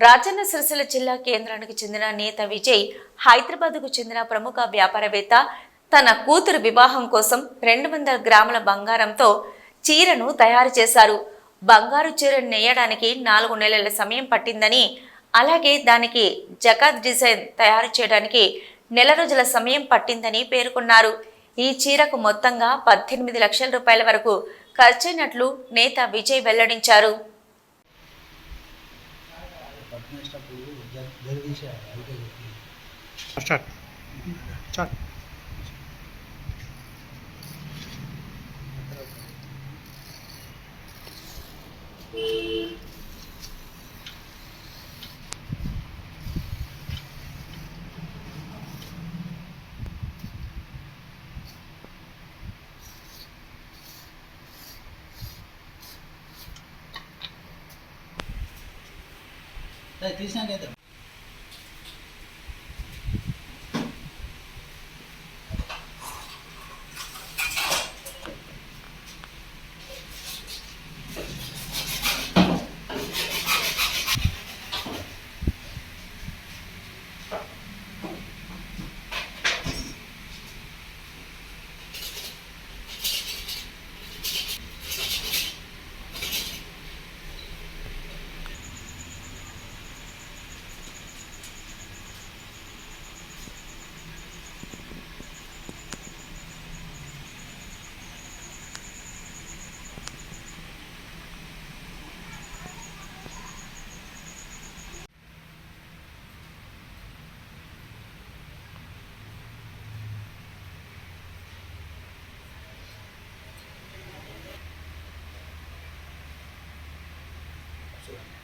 రాజన్న సిరిసిల్ల జిల్లా కేంద్రానికి చెందిన నేత విజయ్ హైదరాబాద్కు చెందిన ప్రముఖ వ్యాపారవేత్త తన కూతురు వివాహం కోసం రెండు వందల గ్రాముల బంగారంతో చీరను తయారు చేశారు. బంగారు చీరను నేయడానికి నాలుగు నెలల సమయం పట్టిందని అలాగే దానికి జకాత్ డిజైన్ తయారు చేయడానికి నెల రోజుల సమయం పట్టిందని పేర్కొన్నారు. ఈ చీరకు మొత్తంగా పద్దెనిమిది లక్షల రూపాయల వరకు ఖర్చయినట్లు నేత విజయ్ వెల్లడించారు. జగదీశారు అయితే start start Absolutely.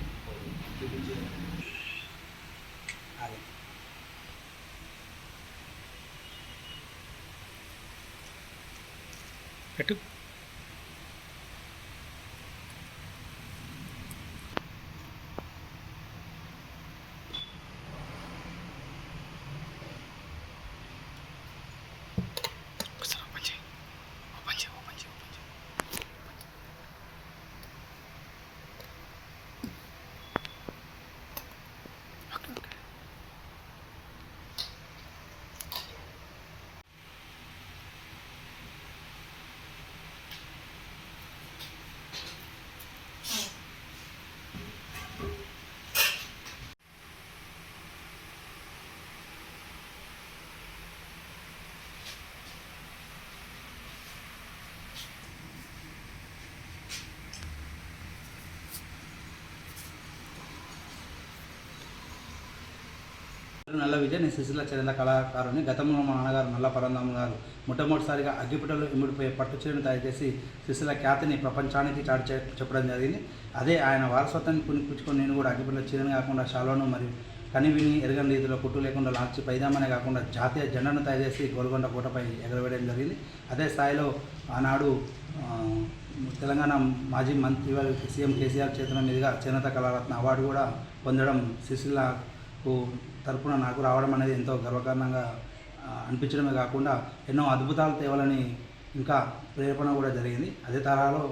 cách thức నల్ల విజయ్ నేను సిరిసిల్ల చంద్ర కళాకారుని. గతంలో మా నాన్నగారు నల్ల పరందాము గారు మొట్టమొదటిసారిగా అగ్గిపుటలు ఇమిడిపోయే పట్టు చీరను తయారు చేసి సిరిసిల్ల ఖ్యాతిని ప్రపంచానికి చాటి చెప్పడం జరిగింది. అదే ఆయన వారసత్వాన్ని పుణిపుచ్చుకొని నేను కూడా అగ్గిపుటలో చీరను కాకుండా శాలువను మరియు కనివిని ఎరగని రీతిలో కుట్టు లేకుండా లాంచి పైదామనే కాకుండా జాతీయ జెండాను తయారు చేసి గోల్కొండ కోటపై ఎగరవేయడం జరిగింది. అదే స్థాయిలో ఆనాడు తెలంగాణ మాజీ మంత్రి వారి సీఎం కేసీఆర్ చేతుల మీదుగా చేనేత కళారత్న అవార్డు కూడా పొందడం సిరిసిల్లకు తరపున నాకు రావడం అనేది ఎంతో గర్వకారణంగా అనిపించడమే కాకుండా ఎన్నో అద్భుతాలు తేవాలని ఇంకా ప్రేరణ కూడా జరిగింది. అదే తరహాలో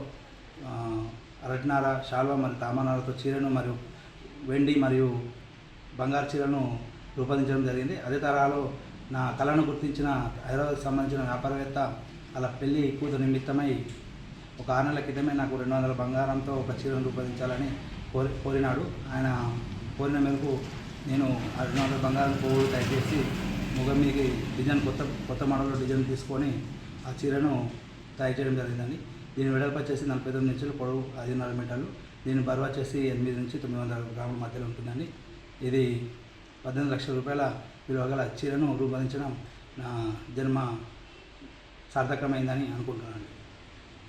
అరటినార శాల్వ మరియు తామనారతో చీరను మరియు వెండి మరియు బంగారు చీరను రూపొందించడం జరిగింది. అదే తరహాలో నా కళను గుర్తించిన హైదరాబాద్కి సంబంధించిన వ్యాపారవేత్త అలా పెళ్ళి కూతురు నిమిత్తమై ఒక ఆరు నెలల క్రితమే నాకు రెండు వందల బంగారంతో ఒక చీరను రూపొందించాలని కోరి కోరినాడు. ఆయన కోరిన మేరకు నేను ఆ రెండు వందల బంగారం పువ్వులు టైప్ చేసి ముఖం మీదకి డిజైన్ కొత్త కొత్త మోడల్లో డిజైన్ తీసుకొని ఆ చీరను తయారు చేయడం జరిగిందండి. దీని వెడల్పు వచ్చేసి నలభై తొమ్మిది ఇంచులు పొడవు ఐదున్నర మీటర్లు. దీని బరువు వచ్చేసి ఎనిమిది నుంచి తొమ్మిది వందల గ్రాముల మధ్యలో ఉంటుందండి. ఇది పద్దెనిమిది లక్షల రూపాయల విలువ గల చీరను రూపొందించడం నా జన్మ సార్థకమైందని అనుకుంటున్నాను